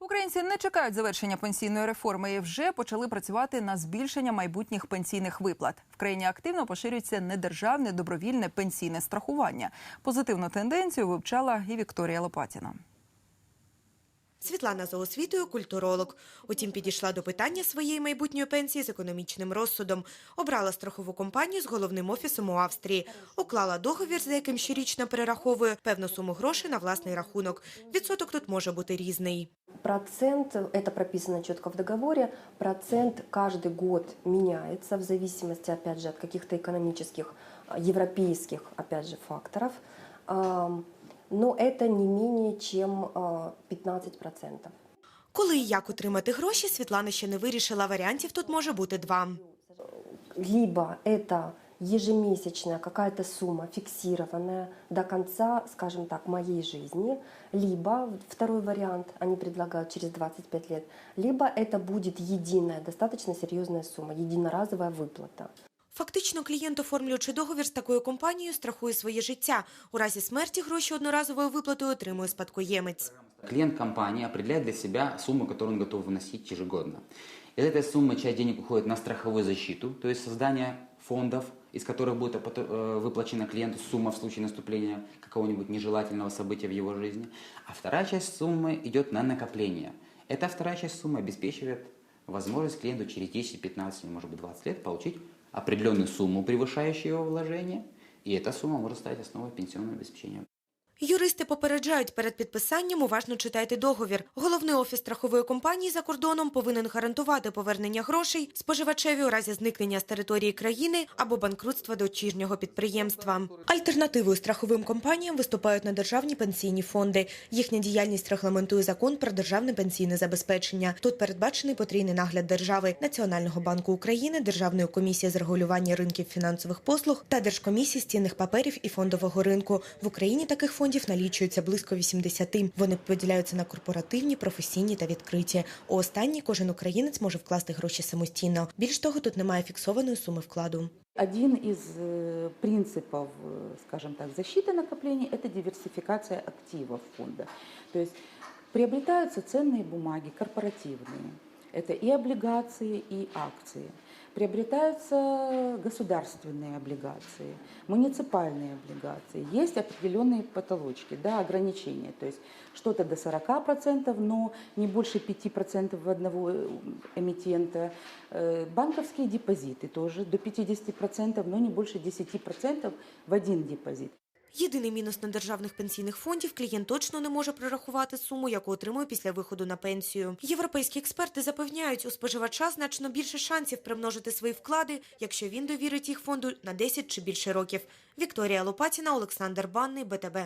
Українці не чекають завершення пенсійної реформи і вже почали працювати на збільшення майбутніх пенсійних виплат. В країні активно поширюється недержавне добровільне пенсійне страхування. Позитивну тенденцію вивчала і Вікторія Лопатіна. Світлана за освітою культуролог. Утім, підійшла до питання своєї майбутньої пенсії з економічним розсудом. Обрала страхову компанію з головним офісом у Австрії. Уклала договір, за яким щорічно перераховує певну суму грошей на власний рахунок. Відсоток тут може бути різний Процент, это прописано четко в договоре, процент каждый год меняется в зависимости, опять же, от каких-то экономических, а, европейских, опять же, факторов. Ам, Но это не менее чем а, 15%. Коли і як отримати гроші, Світлана ще не вирішила. Варіантів тут може бути два. Либо это ежемесячная какая-то сумма, фиксированная до конца, скажем так, моей жизни, либо второй вариант, они предлагают через 25 лет, либо это будет единая, достаточно серьезная сумма, единоразовая выплата. Фактично, клієнт, оформлюючи договір з такою компанією, страхує своє життя. У разі смерті гроші одноразовою виплатою отримує спадкоємець. Клиент компании определяет для себя сумму, которую он готов вносить ежегодно. Из этой суммы часть денег уходит на страховую защиту, то есть создание фондов, из которых будет э, выплачена клиенту сумма в случае наступления какого-нибудь нежелательного события в его жизни. А вторая часть суммы идет на накопление. Эта вторая часть суммы обеспечивает возможность клиенту через 10, 15, может быть 20 лет получить определенную сумму, превышающую его вложение, и эта сумма может стать основой пенсионного обеспечения. Юристи попереджають перед підписанням уважно читайте договір. Головний офіс страхової компанії за кордоном повинен гарантувати повернення грошей споживачеві у разі зникнення з території країни або банкрутства дочірнього підприємства. Альтернативою страховим компаніям виступають недержавні пенсійні фонди. Їхня діяльність регламентує закон про державне пенсійне забезпечення. Тут передбачений потрійний нагляд держави, Національного банку України, Державної комісії з регулювання ринків фінансових послуг та Держкомісії з цінних паперів і фондового ринку. В Україні таких фондів налічується близько 80. Вони поділяються на корпоративні, професійні та відкриті. У останні кожен українець може вкласти гроші самостійно. Більш того, тут немає фіксованої суми вкладу. Один из э, принципов, э, скажем так, защиты накоплений – это диверсификация активов фонда. То есть приобретаются ценные бумаги, корпоративные. Это и облигации, и акции. Приобретаются государственные облигации, муниципальные облигации. Есть определенные потолочки, да, ограничения. То есть что-то до 40%, но не больше 5% в одного э, эмитента. Э, Банковские депозиты тоже до 50%, но не больше 10% в один депозит. Єдиний мінус на державних пенсійних фондів – клієнт точно не може прорахувати суму, яку отримує після виходу на пенсію. Європейські експерти запевняють, у споживача значно більше шансів примножити свої вклади, якщо він довірить їх фонду на 10 чи більше років. Вікторія Лопатіна, Олександр Банний, БТБ.